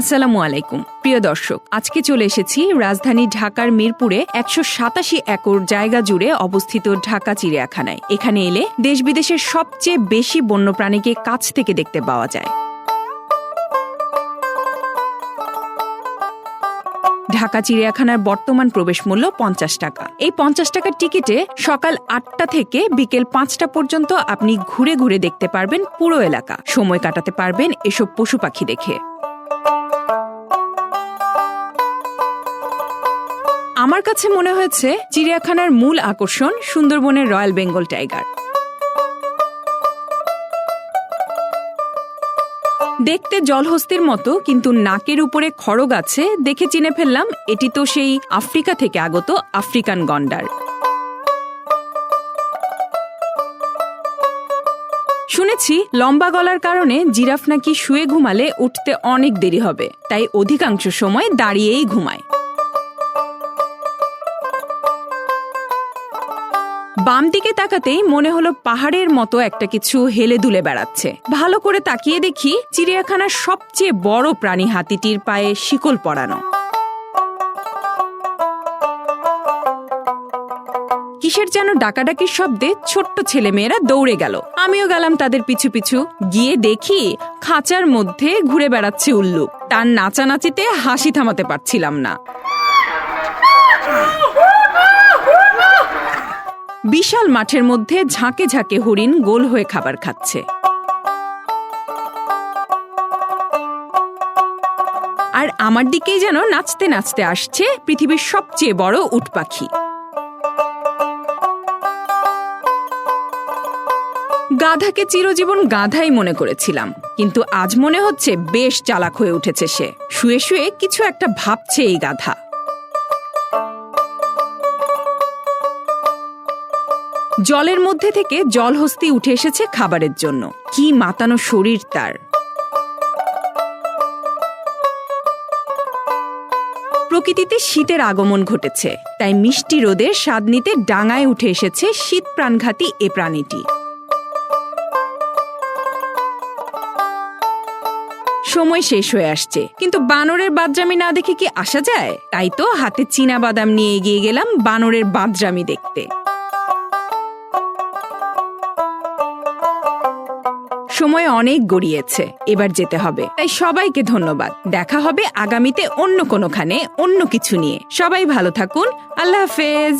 আসসালামু আলাইকুম। প্রিয় দর্শক, আজকে চলে এসেছি রাজধানী ঢাকার মিরপুরে একশো সাতাশি একর জায়গা জুড়ে অবস্থিত ঢাকা চিড়িয়াখানায়। এখানে এলে দেশ বিদেশের সবচেয়ে বেশি বন্যপ্রাণীকে কাছ থেকে দেখতে পাওয়া যায়। ঢাকা চিড়িয়াখানার বর্তমান প্রবেশ মূল্য পঞ্চাশ টাকা। এই পঞ্চাশ টাকার টিকিটে সকাল আটটা থেকে বিকেল পাঁচটা পর্যন্ত আপনি ঘুরে ঘুরে দেখতে পারবেন পুরো এলাকা। সময় কাটাতে পারবেন এসব পশু পাখি দেখে। আমার কাছে মনে হয়েছে চিড়িয়াখানার মূল আকর্ষণ সুন্দরবনের রয়্যাল বেঙ্গল টাইগার। দেখতে জলহস্তির মতো, কিন্তু নাকের উপরে খড়গ আছে দেখে চিনে ফেললাম এটি তো সেই আফ্রিকা থেকে আগত আফ্রিকান গন্ডার। শুনেছি লম্বা গলার কারণে জিরাফ নাকি শুয়ে ঘুমালে উঠতে অনেক দেরি হবে, তাই অধিকাংশ সময় দাঁড়িয়েই ঘুমায়। বাম দিকে তাকাতেই মনে হলো পাহাড়ের মতো একটা কিছু হেলে দুলে বেড়াচ্ছে। ভালো করে তাকিয়ে দেখি চিড়িয়াখানার সবচেয়ে বড় প্রাণী হাতিটির পায়ে শিকল পরানো। কিসের যেন ডাকাডাকির শব্দে ছোট্ট ছেলেমেয়েরা দৌড়ে গেল। আমিও গেলাম তাদের পিছু পিছু। গিয়ে দেখি খাঁচার মধ্যে ঘুরে বেড়াচ্ছে উল্লু। তার নাচানাচিতে হাসি থামাতে পারছিলাম না। বিশাল মাঠের মধ্যে ঝাঁকে ঝাঁকে হরিণ গোল হয়ে খাবার খাচ্ছে। আর আমার দিকেই যেন নাচতে নাচতে আসছে পৃথিবীর সবচেয়ে বড় উট পাখি। গাধাকে চিরজীবন গাধাই মনে করেছিলাম, কিন্তু আজ মনে হচ্ছে বেশ চালাক হয়ে উঠেছে সে। শুয়ে শুয়ে কিছু একটা ভাবছে এই গাধা। জলের মধ্যে থেকে জলহস্তি উঠে এসেছে খাবারের জন্য। কি মাতানো শরীর তার। প্রকৃতিতে শীতের আগমন ঘটেছে, তাই মিষ্টি রোদের স্বাদ নিতে ডাঙায় উঠে এসেছে শীত প্রাণঘাতী এ প্রাণীটি। সময় শেষ হয়ে আসছে, কিন্তু বানরের বাদরামি না দেখে কি আসা যায়? তাই তো হাতে চীনা বাদাম নিয়ে এগিয়ে গেলাম বানরের বাদরামি দেখতে। সময় অনেক গড়িয়েছে, এবার যেতে হবে। তাই সবাইকে ধন্যবাদ। দেখা হবে আগামীতে অন্য কোনোখানে অন্য কিছু নিয়ে। সবাই ভালো থাকুন। আল্লাহ হাফেজ।